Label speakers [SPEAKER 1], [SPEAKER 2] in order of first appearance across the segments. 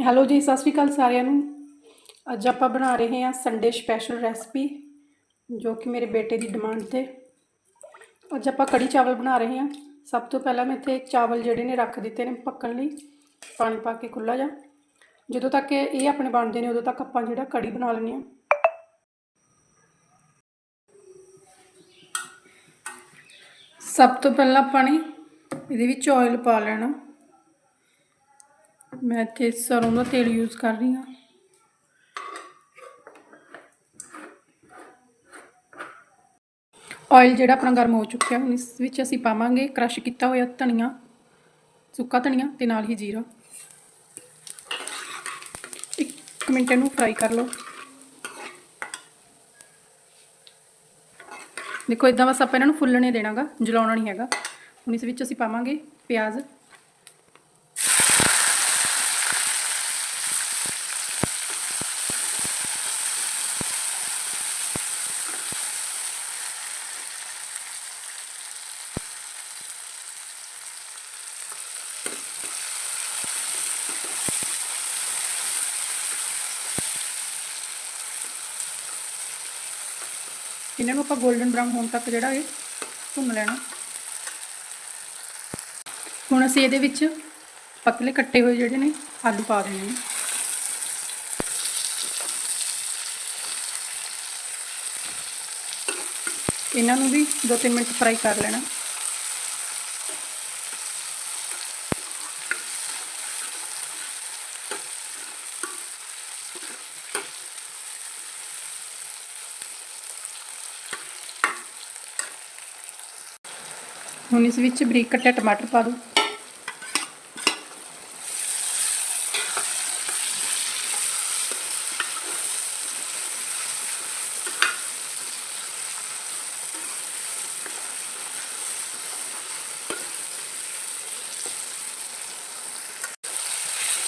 [SPEAKER 1] Hello ਜੀ, ਸਤਿ ਸ਼੍ਰੀ ਅਕਾਲ ਸਾਰਿਆਂ ਨੂੰ। ਅੱਜ ਆਪਾਂ ਬਣਾ ਰਹੇ ਹਾਂ ਸੰਡੇ ਸਪੈਸ਼ਲ ਰੈਸਪੀ ਜੋ ਕਿ ਮੇਰੇ ਬੇਟੇ ਦੀ ਡਿਮਾਂਡ ਤੇ। ਅੱਜ ਆਪਾਂ ਕੜੀ ਚਾਵਲ ਬਣਾ ਰਹੇ ਹਾਂ। ਸਭ ਤੋਂ ਪਹਿਲਾਂ ਮੈਂ ਇੱਥੇ ਚਾਵਲ ਜਿਹੜੇ ਨੇ ਰੱਖ ਦਿੱਤੇ ਨੇ ਪੱਕਣ ਲਈ। ਪਾਣੀ ਪਾ ਕੇ ਖੁੱਲਾ ਜਾ ਜਦੋਂ ਤੱਕ ਇਹ ਆਪਣੇ ਬਣਦੇ ਨੇ, ਉਦੋਂ ਤੱਕ ਆਪਾਂ ਜਿਹੜਾ ਕੜੀ ਬਣਾ ਲੈਂਦੇ ਹਾਂ। ਸਭ ਤੋਂ ਪਹਿਲਾਂ ਆਪਾਂ ਨੇ ਇਹਦੇ ਵਿੱਚ ਆਇਲ ਪਾ ਲੈਣਾ। ਮੈਂ ਇੱਥੇ ਸਰੋਂ ਦਾ ਤੇਲ ਯੂਜ਼ ਕਰ ਰਹੀ ਹਾਂ। ਆਇਲ ਜਿਹੜਾ ਆਪਣਾ ਗਰਮ ਹੋ ਚੁੱਕਿਆ, ਹੁਣ ਇਸ ਵਿੱਚ ਅਸੀਂ ਪਾਵਾਂਗੇ ਕ੍ਰਸ਼ ਕੀਤਾ ਹੋਇਆ ਧਨੀਆ, ਸੁੱਕਾ ਧਨੀਆ ਤੇ ਨਾਲ ਹੀ ਜੀਰਾ। ਇੱਕ ਮਿੰਟ ਇਹਨੂੰ ਫਰਾਈ ਕਰ ਲਓ। ਦੇਖੋ ਇਦਾਂ ਬਸ ਆਪਾਂ ਇਹਨਾਂ ਨੂੰ ਫੁੱਲਣੇ ਦੇਣਾਗਾ, ਜਲਾਉਣਾ ਨਹੀਂ ਹੈਗਾ। ਹੁਣ ਇਸ ਵਿੱਚ ਅਸੀਂ ਪਾਵਾਂਗੇ ਪਿਆਜ਼। ਇਹਨਾਂ ਨੂੰ ਆਪਾਂ 골ਡਨ ਬਰਾਊਨ ਹੋਣ ਤੱਕ ਜਿਹੜਾ ਇਹ ਭੁੰਨ ਲੈਣਾ। ਹੁਣ ਅਸੀਂ ਇਹਦੇ ਵਿੱਚ ਪਤਲੇ ਕੱਟੇ ਹੋਏ ਜਿਹੜੇ ਨੇ, ਆਲੂ ਪਾ ਦੇਣੇ ਨੇ। ਇਹਨਾਂ ਨੂੰ ਵੀ 2-3 ਮਿੰਟ ਫਰਾਈ ਕਰ ਲੈਣਾ। ਹੁਣ ਇਸ ਵਿੱਚ ਬਰੀਕ ਕੱਟਿਆ ਟਮਾਟਰ ਪਾ ਦਿਓ।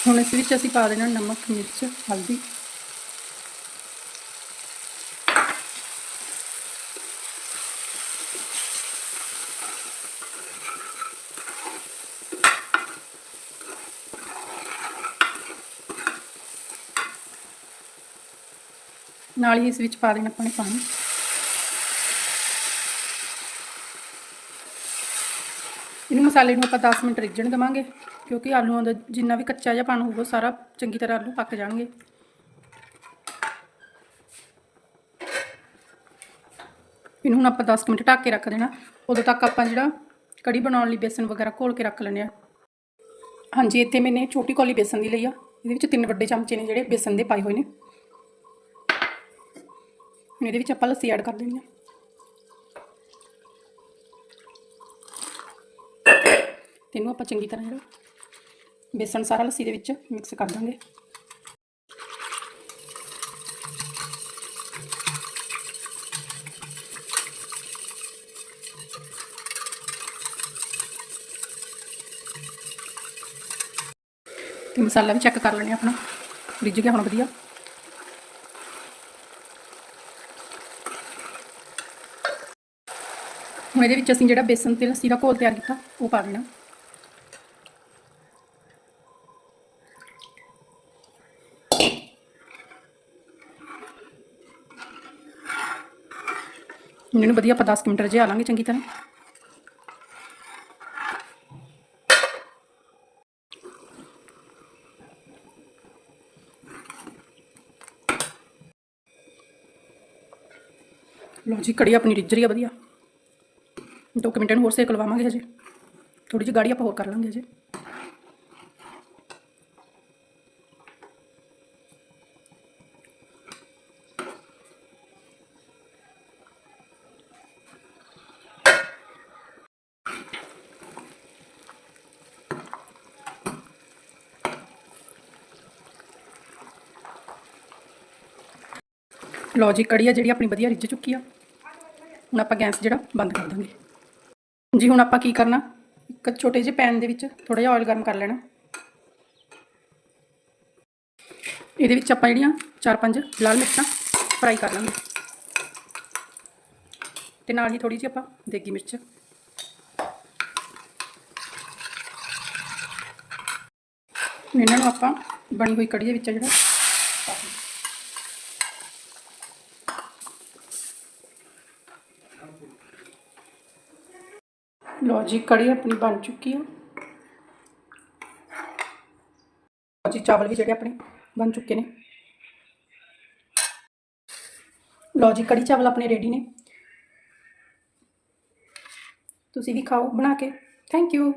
[SPEAKER 1] ਹੁਣ ਇਸ ਵਿੱਚ ਅਸੀਂ ਪਾ ਦੇਣਾ ਨਮਕ, ਮਿਰਚ, ਹਲਦੀ। ਨਾਲ ਹੀ ਇਸ ਵਿੱਚ ਪਾ ਦੇਣਾ ਆਪਾਂ ਨੇ ਪਾਣੀ। ਇਹਨੂੰ ਮਸਾਲੇ ਨੂੰ ਆਪਾਂ 10 ਮਿੰਟ ਰਿੱਝਣ ਦੇਵਾਂਗੇ, ਕਿਉਂਕਿ ਆਲੂਆਂ ਦਾ ਜਿੰਨਾ ਵੀ ਕੱਚਾ ਜਿਹਾ ਪਾਣੀ ਹੋਊਗਾ, ਸਾਰਾ ਚੰਗੀ ਤਰ੍ਹਾਂ ਆਲੂ ਪੱਕ ਜਾਣਗੇ। ਇਹਨੂੰ ਹੁਣ ਆਪਾਂ 10 ਮਿੰਟ ਢੱਕ ਕੇ ਰੱਖ ਦੇਣਾ। ਉਦੋਂ ਤੱਕ ਆਪਾਂ ਜਿਹੜਾ ਕੜੀ ਬਣਾਉਣ ਲਈ ਬੇਸਨ ਵਗੈਰਾ ਘੋਲ ਕੇ ਰੱਖ ਲੈਂਦੇ ਆ ਹਾਂਜੀ, ਇੱਥੇ ਮੈਨੇ ਛੋਟੀ ਕੌਲੀ ਬੇਸਨ ਦੀ ਲਈ ਆ। ਇਹਦੇ ਵਿੱਚ ਤਿੰਨ ਵੱਡੇ ਚਮਚੇ ਨੇ ਜਿਹੜੇ ਬੇਸਨ ਦੇ ਪਾਏ ਹੋਏ ਨੇ। ਹੁਣ ਇਹਦੇ ਵਿੱਚ ਆਪਾਂ ਲੱਸੀ ਐਡ ਕਰ ਦੇਣੀ ਆ ਤੈਨੂੰ ਆਪਾਂ ਚੰਗੀ ਤਰ੍ਹਾਂ ਜਿਹੜਾ ਬੇਸਣ ਸਾਰਾ ਲੱਸੀ ਦੇ ਵਿੱਚ ਮਿਕਸ ਕਰ ਦਾਂਗੇ। ਤੇ ਮਸਾਲਾ ਵੀ ਚੈੱਕ ਕਰ ਲੈਣੇ ਆਪਣਾ। ਰਿੱਝ ਗਿਆ ਹੁਣ ਵਧੀਆ। ਹੁਣ ਇਹਦੇ ਵਿੱਚ ਅਸੀਂ ਜਿਹੜਾ ਬੇਸਨ ਤੇ ਲੱਸੀ ਦਾ ਘੋਲ ਤਿਆਰ ਕੀਤਾ, ਉਹ ਪਾ ਦੇਣਾ। ਇਹਨੂੰ ਵਧੀਆ ਆਪਾਂ 10 ਮਿੰਟ ਰਝਾ ਲਾਂਗੇ ਚੰਗੀ ਤਰ੍ਹਾਂ। ਲਓ ਜੀ ਕੜੀ ਆਪਣੀ ਰਿੱਝ ਰਹੀ ਆ ਵਧੀਆ। ਦੋ ਕੁ ਮਿੰਟਾਂ ਨੂੰ ਹੋਰ ਸੇਕ ਲਵਾਵਾਂਗੇ ਹਜੇ ਥੋੜੀ ਜਿਹੀ ਗਾੜੀ ਆਪਾਂ ਹੋਰ ਕਰ ਲਾਂਗੇ ਹਜੇ ਲਓ ਜੀ ਕੜੀ ਆ ਜਿਹੜੀ ਆਪਣੀ ਵਧੀਆ ਰਿੱਝ ਚੁੱਕੀ ਆ ਹੁਣ ਆਪਾਂ ਗੈਸ ਜਿਹੜਾ ਬੰਦ ਕਰ ਦਾਂਗੇ ਜੀ, ਹੁਣ ਆਪਾਂ ਕੀ ਕਰਨਾ? ਇੱਕ ਛੋਟੇ ਜਿਹੇ ਪੈਨ ਦੇ ਵਿੱਚ ਥੋੜਾ ਜਿਹਾ ਆਇਲ ਗਰਮ ਕਰ ਲੈਣਾ। ਇਹਦੇ ਵਿੱਚ ਆਪਾਂ ਜਿਹੜੀਆਂ ਚਾਰ ਪੰਜ ਲਾਲ ਮਿਰਚਾਂ ਫਰਾਈ ਕਰ ਲਾਂਗੇ। ਤੇ ਨਾਲ ਹੀ ਥੋੜੀ ਜਿਹੀ ਆਪਾਂ ਦੇਗੀ ਮਿਰਚ। ਇਹਨਾਂ ਨੂੰ ਆਪਾਂ ਬਣੀ ਹੋਈ ਕੜੀ ਦੇ ਵਿੱਚ ਜਿਹੜਾ। ਲੋ ਜੀ ਕੜੀ ਆਪਣੀ ਬਣ ਚੁੱਕੀ ਆ ਲਓ ਜੀ ਚਾਵਲ ਵੀ ਜਿਹੜੇ ਆਪਣੇ ਬਣ ਚੁੱਕੇ ਨੇ ਲਓ ਜੀ ਕੜੀ ਚਾਵਲ ਆਪਣੇ ਰੈਡੀ ਨੇ ਤੁਸੀਂ ਵੀ ਖਾਓ ਬਣਾ ਕੇ ਥੈਂਕ ਯੂ